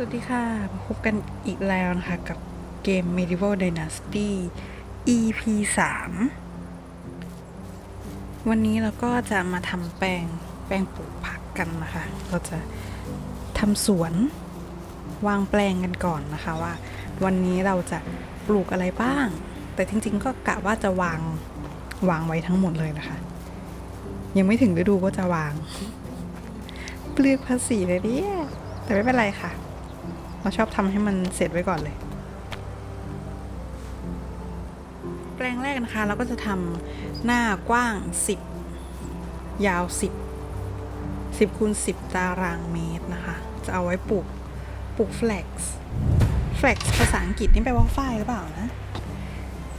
สวัสดีค่ะ มาพบกันอีกแล้วนะคะ กับเกม Medieval Dynasty EP 3 วันนี้เราก็จะมาทำแปลงแปลงปลูกผักกันนะคะ เราจะทำสวนวางแปลงกันก่อนนะคะว่า วันนี้เราจะปลูกอะไรบ้าง แต่จริงๆ ก็กะว่าจะวางวางไว้ทั้งหมดเลยนะคะ ยังไม่ถึงฤดูก็จะวาง เปลือกภาษีเลยเนี่ยแต่ไม่เป็นไรค่ะ เราชอบทำให้มันเสร็จไว้ก่อนเลย แปลงแรกนะคะ เราก็จะทำหน้ากว้าง 10 ยาว 10 10คูณ10 ตารางเมตรนะคะ จะเอาไว้ปลูกปลูกแฟลกซ์แฟลกซ์ภาษาอังกฤษนี่แปลว่าฝ้ายหรือเปล่านะ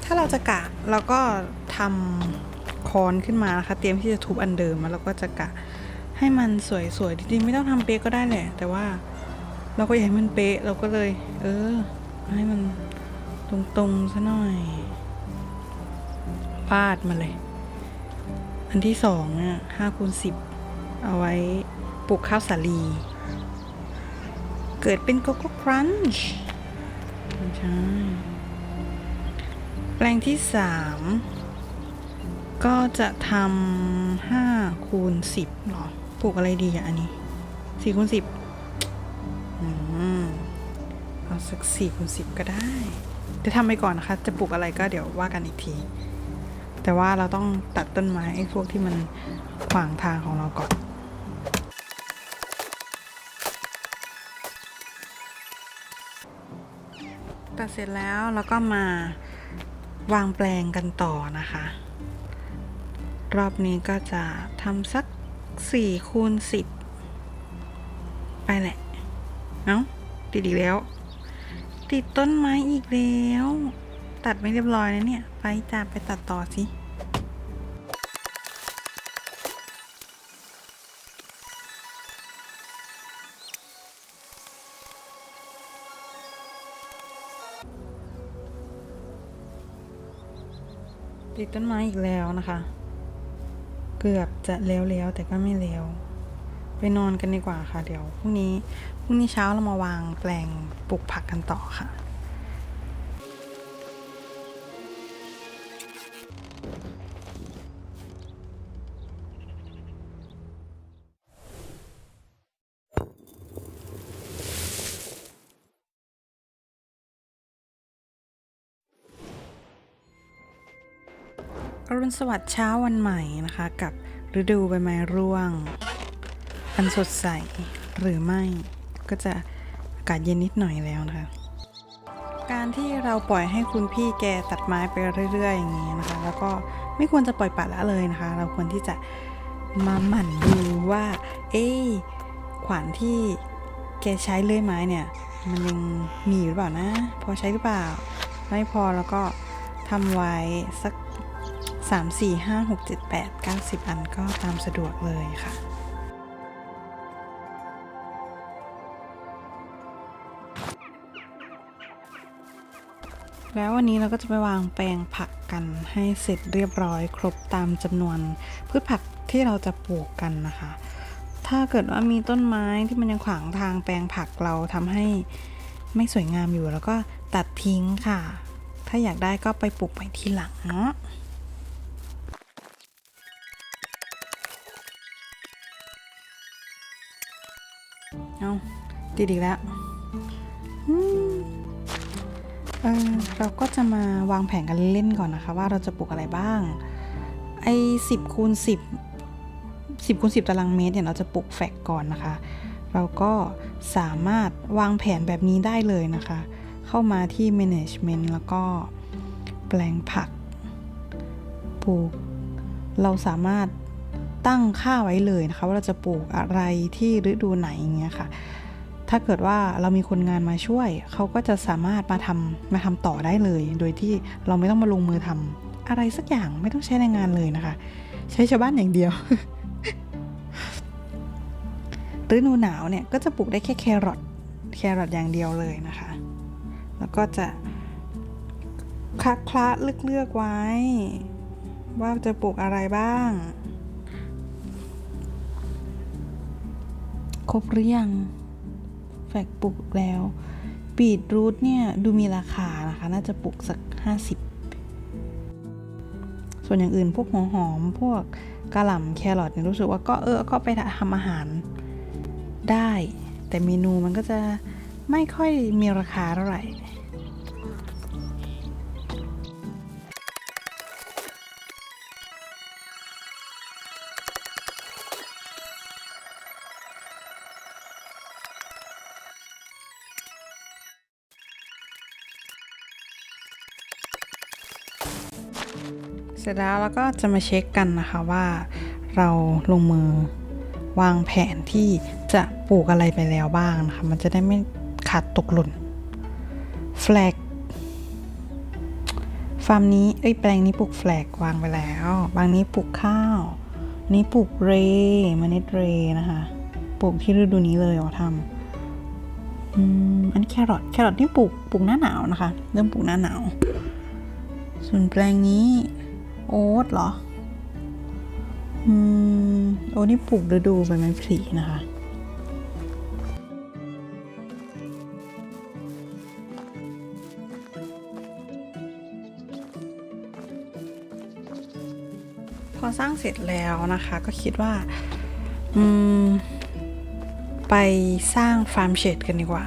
ถ้าเราจะกะเราก็ทำคอนขึ้นมานะคะ เตรียมที่จะทุบอันเดิมแล้วเราก็จะกะให้มันสวยๆจริงๆไม่ต้องทำเป๊ะก็ได้แหละ แต่ว่า เราก็อยากให้มันเป๊ะเราก็เลย เออ ให้มันตรงๆซะหน่อยปาดมาเลย อันที่สองเนี่ยห้าคูณสิบเอาไว้ปลูกข้าวสาลี เกิดเป็นโกโก้ครันช์ใช่แปลงที่สามก็จะทำห้าคูณสิบหรอ ปลูกอะไรดีอะอันนี้สี่คูณสิบ สักสี่คูณสิบก็ได้เดี๋ยวทำไปก่อนนะคะ จะปลูกอะไรก็เดี๋ยวว่ากันอีกที แต่ว่าเราต้องตัดต้นไม้ไอ้พวกที่มันขวางทางของเราก่อนตัดเสร็จแล้วเราก็มาวางแปลงกันต่อนะคะ รอบนี้ก็จะทำสักสี่คูณสิบไปแหละ เอ้าติดอีกแล้ว ติดต้นไม้อีกแล้ว ตัดไม่เรียบร้อยนะเนี่ย ไปจ้าไปตัดต่อสิติดต้นไม้อีกแล้วนะคะ เกือบจะแล้วแล้วแต่ก็ไม่แล้ว ไปนอนกันดีกว่าค่ะ เดี๋ยวพรุ่งนี้พรุ่งนี้เช้าเรามาวางแปลงปลูกผักกันต่อค่ะอรุณสวัสดิ์เช้าวันใหม่นะคะ กับฤดูใบไม้ร่วง อันสดใสหรือไม่ก็จะอากาศเย็นนิดหน่อยแล้วนะคะ การที่เราปล่อยให้คุณพี่แกตัดไม้ไปเรื่อย ๆ อย่างนี้นะคะ แล้วก็ไม่ควรจะปล่อยปละละเลยนะคะ เราควรที่จะมาหมั่นดูว่า เอ๊ะขวานที่แกใช้เลื่อยไม้เนี่ย มันยังมีอยู่หรือเปล่านะ พอใช้หรือเปล่า ไม่พอแล้วก็ทำไว้สัก 3 4 5 6 7 8 9 10 อันก็ตามสะดวกเลยค่ะ แล้ววันนี้เราก็จะไปวางแปลงผักกันให้เสร็จเรียบร้อยครบตามจำนวนพืชผักที่เราจะปลูกกันนะคะ ถ้าเกิดว่ามีต้นไม้ที่มันยังขวางทางแปลงผักเราทำให้ไม่สวยงามอยู่แล้วก็ตัดทิ้งค่ะ ถ้าอยากได้ก็ไปปลูกไปทีหลังเนาะเอาติดอีกแล้ว เออเราก็จะมาวางแผนกันเล่นก่อนนะคะ ว่าเราจะปลูกอะไรบ้าง ไอ้สิบคูณสิบสิบคูณสิบตารางเมตรเนี่ยเราจะปลูกแฟกก่อนนะคะ เราก็สามารถวางแผนแบบนี้ได้เลยนะคะ เข้ามาที่ management แล้วก็แปลงผัก ปลูก เราสามารถตั้งค่าไว้เลยนะคะ ว่าเราจะปลูกอะไรที่ฤดูไหนอย่างเงี้ยค่ะ ถ้าเกิดว่าเรามีคนงานมาช่วย เขาก็จะสามารถมาทำมาทำต่อได้เลย โดยที่เราไม่ต้องมาลงมือทำอะไรสักอย่างไม่ต้องใช้แรงงานเลยนะคะ ใช้ชาวบ้านอย่างเดียวฤดูหนาวเนี่ยก็จะปลูกได้แค่แครอทแครอทอย่างเดียวเลยนะคะ แล้วก็จะคละคละเลือกเลือกๆไว้ ว่าจะปลูกอะไรบ้าง ครบหรือยัง แฟกปลูกแล้วบีดรูทเนี่ยดูมีราคานะคะ น่าจะปลูกสัก 50 ส่วนอย่างอื่นพวกหัวหอม พวกกระหล่ำแครอทเนี่ยรู้สึกว่าก็เออ ก็ไปทำอาหารได้ แต่เมนูมันก็จะไม่ค่อยมีราคาเท่าไหร่ เสร็จแล้วเราก็จะมาเช็คกันนะคะว่า เราลงมือวางแผนที่จะปลูกอะไรไปแล้วบ้างนะคะ มันจะได้ไม่ขาดตกหล่นแฟลกฟาร์มนี้เอ้ยแปลงนี้ปลูกแฟลกวางไปแล้วบางนี้ปลูกข้าว นี่ปลูกเรเมล็ดเรนะคะปลูกที่ฤดูนี้เลยว่าทำอืมอันนี้แครอทแครอทนี่ปลูกปลูกหน้าหนาวนะคะ เริ่มปลูกหน้าหนาว ส่วนแปลงนี้ โอ๊ตเหรอ อืม โอ้นี่ปลูกฤดูใบไม้ผลินะคะ พอสร้างเสร็จแล้วนะคะ ก็คิดว่า อืม ไปสร้างฟาร์มเชดกันดีกว่า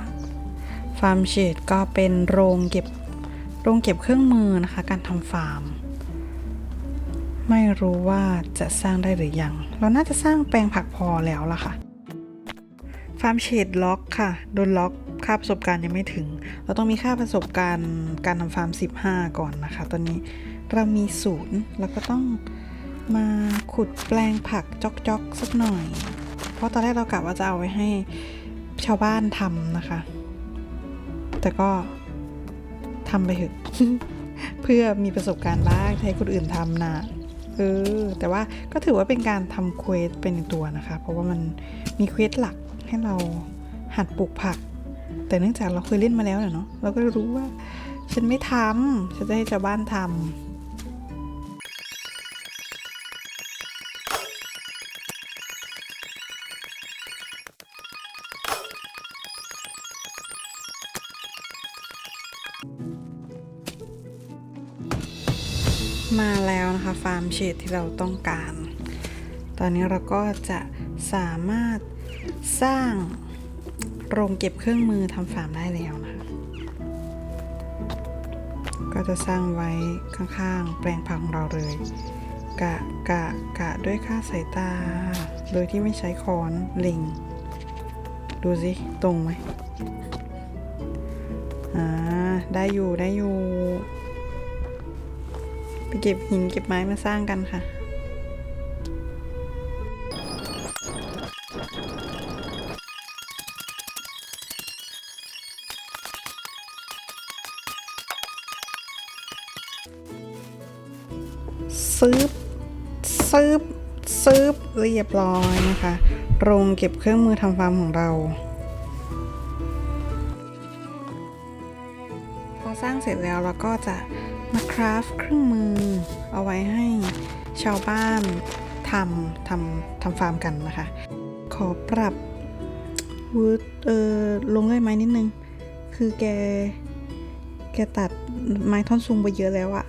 ฟาร์มเชดก็เป็นโรงเก็บ โรงเก็บเครื่องมือนะคะ การทำฟาร์ม ไม่รู้ว่าจะสร้างได้หรือยัง เราน่าจะสร้างแปลงผักพอแล้วล่ะค่ะฟาร์มเชดล็อกค่ะ โดนล็อกค่าประสบการณ์ยังไม่ถึง เราต้องมีค่าประสบการณ์การทำฟาร์ม 15 ก่อนนะคะ ตอนนี้เรามีศูนย์เราก็ต้องมาขุดแปลงผักจอกๆสักหน่อย เพราะตอนแรกเรากะว่าจะเอาไว้ให้ชาวบ้านทำนะคะ แต่ก็ทำไปเถอะเพื่อมีประสบการณ์บ้างให้คนอื่นทำนะ เออแต่ว่าก็ถือว่าเป็นการทำเควสเป็นตัวนะคะ เพราะว่ามันมีเควสหลักให้เราหัดปลูกผัก แต่เนื่องจากเราเคยเล่นมาแล้วเนาะเราก็รู้ว่า ฉันไม่ทำฉันจะให้ชาวบ้านทำามเชดที่เราต้องการ ตอนนี้เราก็จะสามารถสร้างโรงเก็บเครื่องมือทำฟาร์มได้แล้วนะคะ ก็จะสร้างไว้ข้างๆ แปลงผักของเราเลย กะกะกะด้วยค่าสายตา โดยที่ไม่ใช้ค้อนล็งดูสิตรงไหมอ่าได้อยู่ได้อยู่ ไปเก็บหินเก็บไม้มาสร้างกันค่ะซึบซึบซึบเรียบร้อยนะคะ โรงเก็บเครื่องมือทำฟาร์มของเรา พอสร้างเสร็จแล้วเราก็จะ คราฟเครื่องมือ เอาไว้ให้ชาวบ้านทำทำทำฟาร์มกันนะคะ ขอปรับวูดเออลงได้ไหมนิดนึง คือแก แกตัดไม้ท่อนซุงไปเยอะแล้วอะ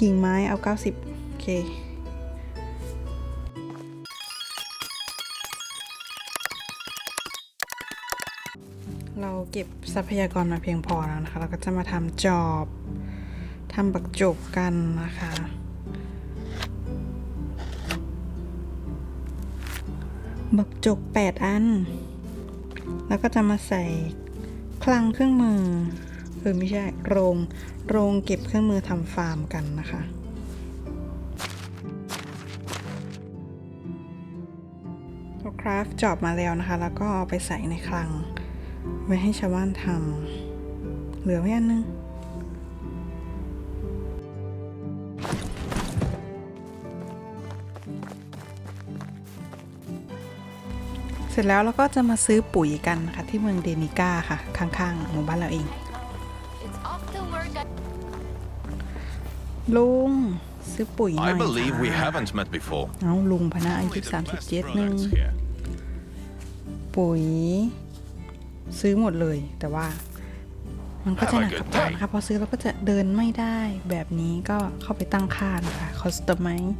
กิ่งไม้เอา 90 โอเค เก็บทรัพยากรมาเพียงพอแล้วนะคะ เราก็จะมาทำจอบทำบักจบกันนะคะบักจก8อัน แล้วก็จะมาใส่คลังเครื่องมือเออไม่ใช่โรงโรงเก็บเครื่องมือทำฟาร์มกันนะคะเราคราฟจอบมาแล้วนะคะ แล้วก็เอาไปใส่ในคลัง ไว้ให้ชาวบ้านทำเหลือไว้อันนึงเสร็จแล้วเราก็จะมาซื้อปุ๋ยกันนะคะที่เมืองเดนิก้าค่ะ ข้างๆหมู่บ้านเราเอง It's off the word that ลุงซื้อปุ๋ยหน่อย I believe we ค่ะ haven't met before. เอาลุงพนะอายุ Only the สามสิบ best เจ็ดหนึ่ง products here. ปุ๋ย ซื้อหมดเลย แต่ว่า มันก็จะหนักกระเป๋านะคะพอซื้อเราก็จะเดินไม่ได้แบบนี้ก็เข้าไปตั้งค่านะคะ customize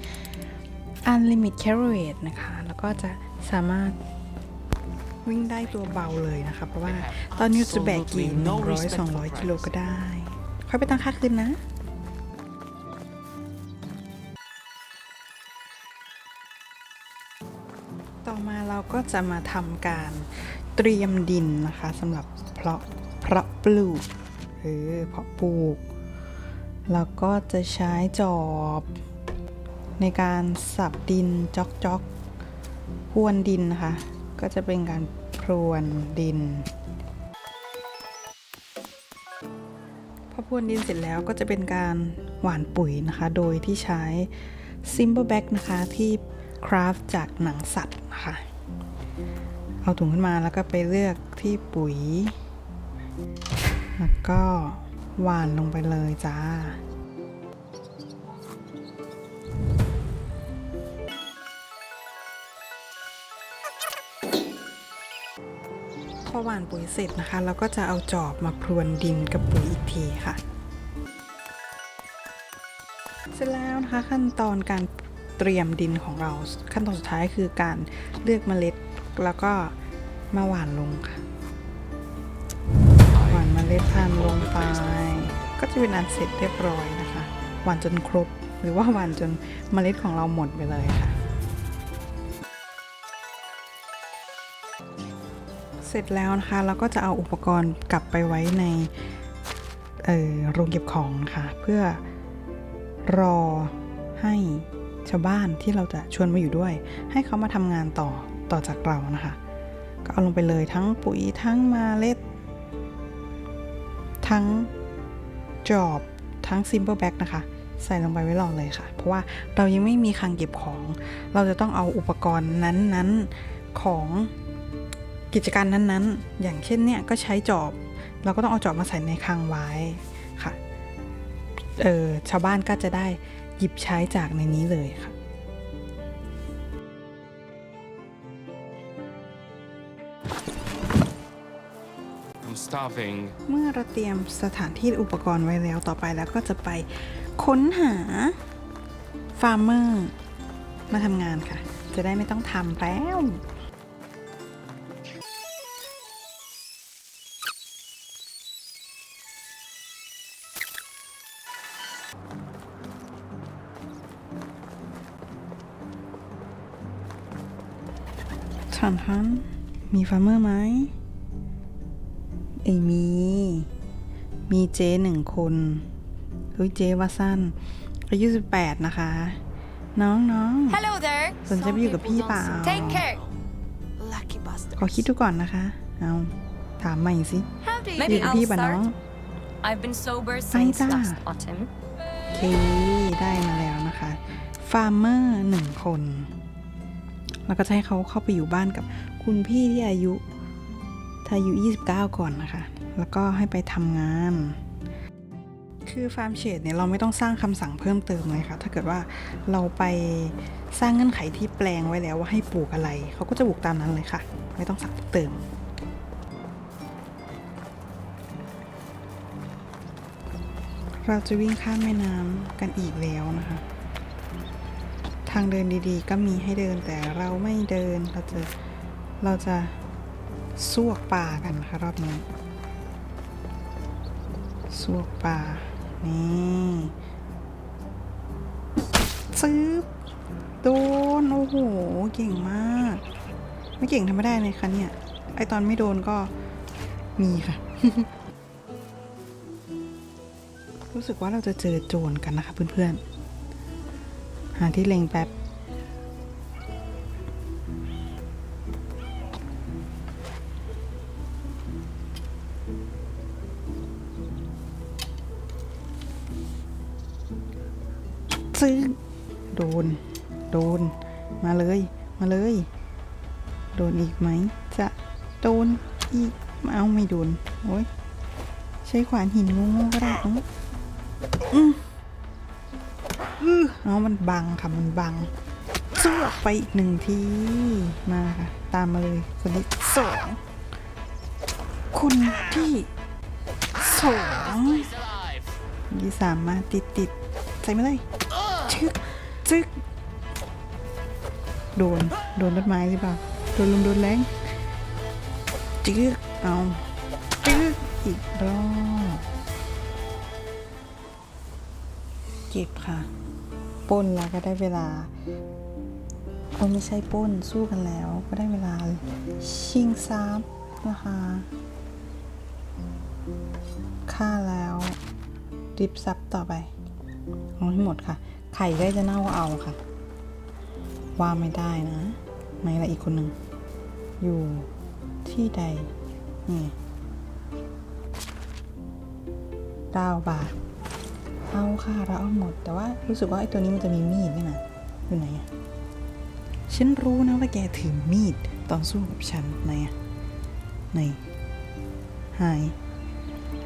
unlimit carriage นะคะ แล้วก็จะสามารถวิ่งได้ตัวเบาเลยนะคะ เพราะว่าตอนนี้จะแบกกี่100 200กิโลก็ได้ ค่อยไปตั้งค่าคืนนะต่อมาเราก็จะมาทำการ เตรียมดินนะคะสำหรับเพาะเพาะปลูกเออเพาะปลูก แล้วก็จะใช้จอบ ในการสับดินจอกจอกพรวนดินนะคะ ก็จะเป็นการพรวนดินพอพรวนดินเสร็จแล้วก็จะเป็นการหว่านปุ๋ยนะคะ โดยที่ใช้ Simple Bag นะคะที่คราฟจากหนังสัตว์นะคะ เอาถุงขึ้นมาแล้วก็ไปเลือกที่ปุ๋ย แล้วก็หว่านลงไปเลยจ้าพอหว่านปุ๋ยเสร็จนะคะ เราก็จะเอาจอบมาพรวนดินกับปุ๋ยอีกทีค่ะ เสร็จแล้วนะคะขั้นตอนการเตรียมดินของเราขั้นตอนสุดท้ายคือการเลือกเมล็ด แล้วก็มาหว่านลงค่ะ หว่านเมล็ดพันธุ์ลงไป ก็จะเป็นอันเสร็จเรียบร้อยนะคะ หว่านจนครบ หรือว่าหว่านจนเมล็ดของเราหมดไปเลยค่ะ เสร็จแล้วนะคะ เราก็จะเอาอุปกรณ์กลับไปไว้ในเอ่อโรงเก็บของนะคะเพื่อรอให้ชาวบ้านที่เราจะชวนมาอยู่ด้วย ให้เขามาทำงานต่อ ต่อจากเรานะคะ ก็เอาลงไปเลยทั้งปุ๋ยทั้งมาเล็ด ทั้งจอบทั้ง simple bag นะคะ ใส่ลงไปไว้รอเลยค่ะ เพราะว่าเรายังไม่มีคลังเก็บของ เราจะต้องเอาอุปกรณ์นั้นๆของกิจการนั้นๆ อย่างเช่นเนี่ยก็ใช้จอบ เราก็ต้องเอาจอบมาใส่ในคลังไว้ค่ะ เออชาวบ้านก็จะได้หยิบใช้จากในนี้เลยค่ะ เมื่อเราเตรียมสถานที่อุปกรณ์ไว้แล้วต่อไปแล้วก็จะไปค้นหาฟาร์มเมอร์มาทำงานค่ะ จะได้ไม่ต้องทำแล้วฉันทันมีฟาร์มเมอร์ไหม อมี มีเจหนึ่งคนเฮ้ยเจว่าสั้นอายุสิบแปดนะคะ น้องน้อง Hello there. สนใจไปอยู่กับพี่เปล่า Take care. Lucky bastard. ขอคิดดูก่อนนะคะ เอาถามใหม่สิ How do you อ Maybe ยู่กับ I'll พี่ป่ะน้อง start. I've been sober Ay, since ta. last autumn. โอเค ได้มาแล้วนะคะ ฟาร์มเมอร์หนึ่งคน แล้วก็จะให้เขาเข้าไปอยู่บ้านกับคุณพี่ที่อายุ ถ้าอายุ 29 ก่อนนะคะ แล้วก็ให้ไปทำงาน คือฟาร์มเชดเนี่ยเราไม่ต้องสร้างคำสั่งเพิ่มเติมเลยค่ะ ถ้าเกิดว่าเราไปสร้างเงื่อนไขที่แปลงไว้แล้วว่าให้ปลูกอะไร เขาก็จะปลูกตามนั้นเลยค่ะ ไม่ต้องสั่งเติมเราจะวิ่งข้ามแม่น้ำกันอีกแล้วนะคะ ทางเดินดีๆ ก็มีให้เดินแต่เราไม่เดินเราจะเราจะ สวกป่ากันนะคะรอบนี้สวกป่านี่ซื้อโดน โอ้โห เก่งมาก ไม่เก่งทำไม่ได้เลยค่ะเนี่ย ไอตอนไม่โดนก็มีค่ะ รู้สึกว่าเราจะเจอโจรกันนะคะเพื่อนๆ หาที่เล็งแป๊บ ใช้ขวานหินงูๆก็ได้เอ้าอืออือเอามันบังค่ะมันบังสู้ออกไปอีกหนึ่งที มาค่ะ ตามมาเลยคนที่สองคนที่สอง He's alive. คนที่สามมาติดติดๆใส่มาเลยชึกจึกโดน โดนต้นไม้หรือเปล่า โดนลมโดนแรงจึกเอาจึก อีกรอบ เก็บค่ะป้นแล้วก็ได้เวลาโอ้ไม่ใช่ป้นสู้กันแล้ว ก็ได้เวลาชิงทรัพย์นะคะฆ่าแล้วริบทรัพย์ต่อไปเอาให้หมดค่ะ ไข่ได้จะเน่าก็เอาค่ะ ว่าไม่ได้นะ ไม่ละอีกคนหนึ่ง อยู่ที่ใดนี่ บาท เอาค่ะเราเอาหมด แต่ว่ารู้สึกว่าไอ้ตัวนี้มันจะมีมีดนี่นะอยู่ไหนอะฉันรู้นะว่าแกถือมีดตอนสู้กับฉันไหนอะไหนหาย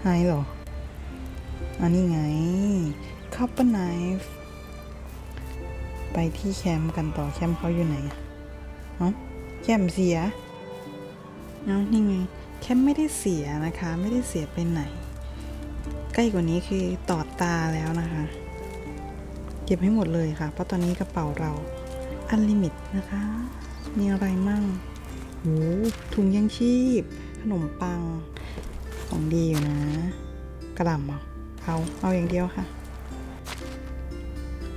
หายหรออันนี้ไง copper knife ไปที่แคมป์กันต่อแคมป์เขาอยู่ไหนอะเอ้าแคมป์เสียเอ้านี่ไงแคมป์ไม่ได้เสียนะคะ ไม่ได้เสียไปไหน ใกล้กว่านี้คือตอดตาแล้วนะคะ เก็บให้หมดเลยค่ะ เพราะตอนนี้กระเป๋าเราอันลิมิตนะคะ มีอะไรมั่งโหถุงยังชีพ ขนมปัง ของดีอยู่นะ กระหล่ำเหรอเอา เอาอย่างเดียวค่ะ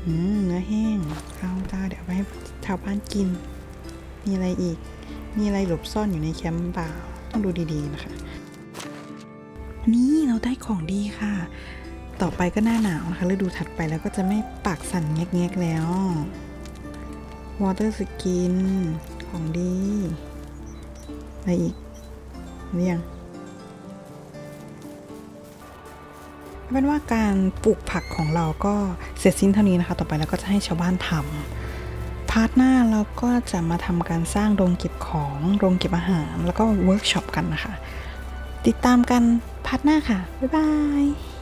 อืมเนื้อแห้งเอาจ้าเดี๋ยวไปให้ชาวบ้านกิน มีอะไรอีก มีอะไรหลบซ่อนอยู่ในแคมป์เปล่าต้องดูดีๆนะคะ นี่เราได้ของดีค่ะ ต่อไปก็หน้าหนาวนะคะฤดูถัดไปแล้วก็จะไม่ปากสั่นแงกๆแล้ว Water Skin ของดีอะไรอีกเรียงเป็นว่าการปลูกผักของเราก็เสร็จสิ้นเท่านี้นะคะ ต่อไปเราก็จะให้ชาวบ้านทำพาร์ทหน้าเราก็จะมาทำการสร้างโรงเก็บของโรงเก็บอาหาร แล้วก็เวิร์กช็อปกันนะคะ ติดตามกัน พาร์ทหน้าค่ะ บ๊ายบาย